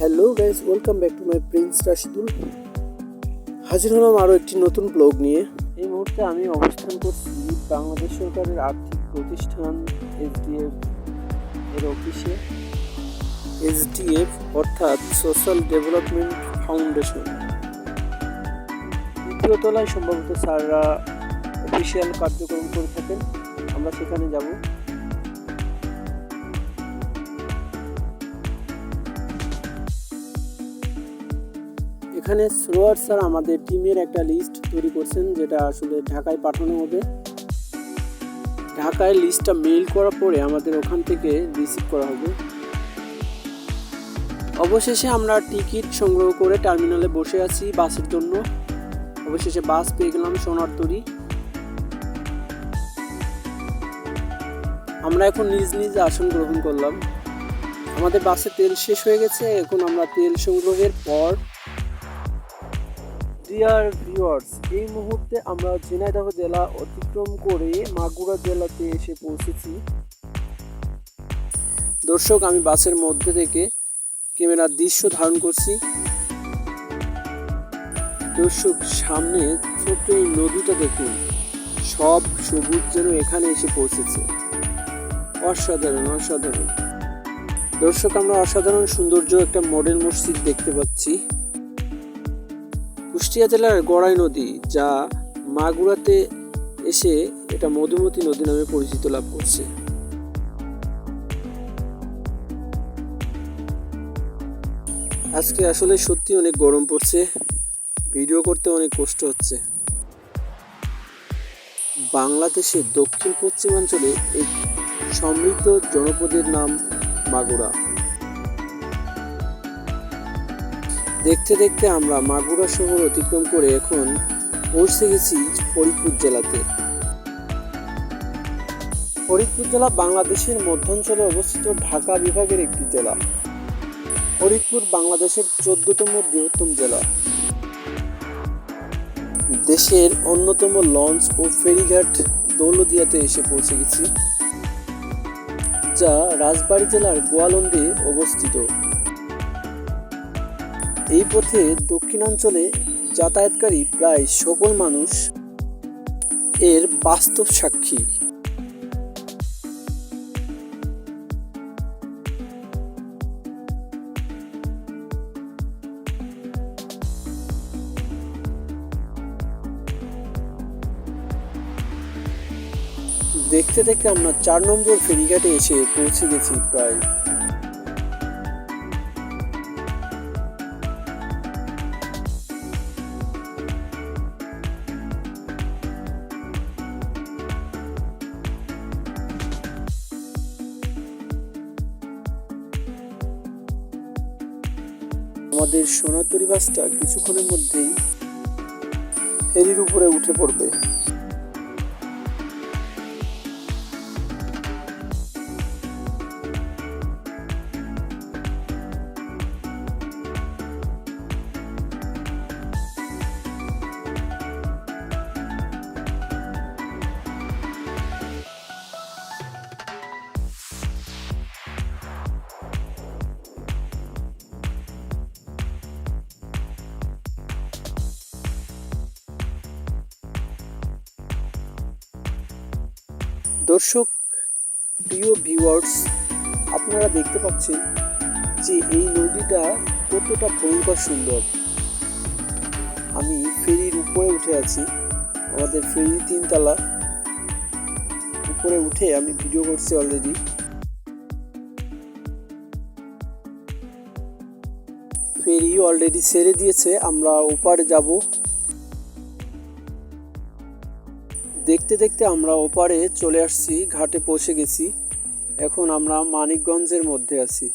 Hello guys welcome back to my Prince Rashidul হাজির হলাম আরও একটি নতুন ব্লগ নিয়ে। এই মুহূর্তে আমি অবস্থান করছি বাংলাদেশ সরকারের আর্থিক প্রতিষ্ঠান এসডিএফ এর অফিসে। এসডিএফ অর্থাৎ সোশ্যাল ডেভেলপমেন্ট ফাউন্ডেশন দ্বিতীয় তলায় সম্ভবত স্যাররা অফিসিয়াল কার্যক্রম করে থাকেন। আমরা সেখানে যাব। এখানে শ্রোয়ার স্যার আমাদের টিমের একটা লিস্ট তৈরি করছেন, যেটা আসলে ঢাকায় পাঠানো হবে। ঢাকায় লিস্টটা মেইল করার পরে আমাদের ওখান থেকে রিসিভ করা হবে। অবশেষে আমরা টিকিট সংগ্রহ করে টার্মিনালে বসে আছি বাসের জন্য। অবশেষে বাস পেয়ে গেলাম সোনার তরি। আমরা এখন নিজ নিজ আসন গ্রহণ করলাম। আমাদের বাসে তেল শেষ হয়ে গেছে, এখন আমরা তেল সংগ্রহের পর ডিয়ার ভিউয়ার্স এই মুহূর্তে আমরা ঝিনাইদহ জেলা অতিক্রম করে মাগুরা জেলাতে এসে পৌঁছেছি। দর্শক, আমি বাসের মধ্যে থেকে ক্যামেরার দৃশ্য ধারণ করছি। দর্শক, সামনে ছোট্ট এই নদীটা দেখুন। সব সবুজ যেন এখানে এসে পৌঁছেছে। অসাধারণ অসাধারণ। দর্শক, আমরা অসাধারণ সৌন্দর্য একটা মডেল মসজিদ দেখতে পাচ্ছি। কুষ্টিয়া জেলার গড়াই নদী, যা মাগুরাতে এসে এটা মধুমতি নদী নামে পরিচিত লাভ করছে। আজকে আসলে সত্যি অনেক গরম পড়ছে, ভিডিও করতে অনেক কষ্ট হচ্ছে। বাংলাদেশের দক্ষিণ পশ্চিমাঞ্চলে এক সমৃদ্ধ জনপদের নাম মাগুরা। দেখতে দেখতে আমরা মাগুরা শহর অতিক্রম করে এখন পৌঁছে গেছি ফরিদপুর জেলাতে। ফরিদপুর জেলা বাংলাদেশের মধ্যাঞ্চলে অবস্থিত ঢাকা বিভাগের একটি জেলা। ফরিদপুর বাংলাদেশের চোদ্দতম বৃহত্তম জেলা। দেশের অন্যতম লঞ্চ ও ফেরিঘাট দৌলদিয়াতে এসে পৌঁছে গেছি যা রাজবাড়ী জেলার গোয়ালন্দে অবস্থিত। এই পথে দক্ষিণাঞ্চলে যাতায়াতকারী প্রায় সকল মানুষ এর বাস্তব সাক্ষী। দেখতে দেখতে আমরা চার নম্বর ফেরিঘাটে এসে পৌঁছে গেছি প্রায় আমাদের সোনাতরি বাসটা কিছুক্ষণের মধ্যেই ফেরির উপরে উঠে পড়বে। দর্শক, প্রিয় ভিউয়ার্স আপনারা দেখতে পাচ্ছেন যে এই নদীটা কতটা ভয়ঙ্কর সুন্দর। আমি ফেরির উপরে উঠে আছি, আমাদের ফেরি তিনতলা। উপরে উঠে আমি ভিডিও করছি অলরেডি ফেরি অলরেডি ছেড়ে দিয়েছে, আমরা ওপারে যাব। দেখতে দেখতে আমরা ওপারে চলে আসছি ঘাটে পৌঁছে গেছি। এখন আমরা মানিকগঞ্জের মধ্যে আছি।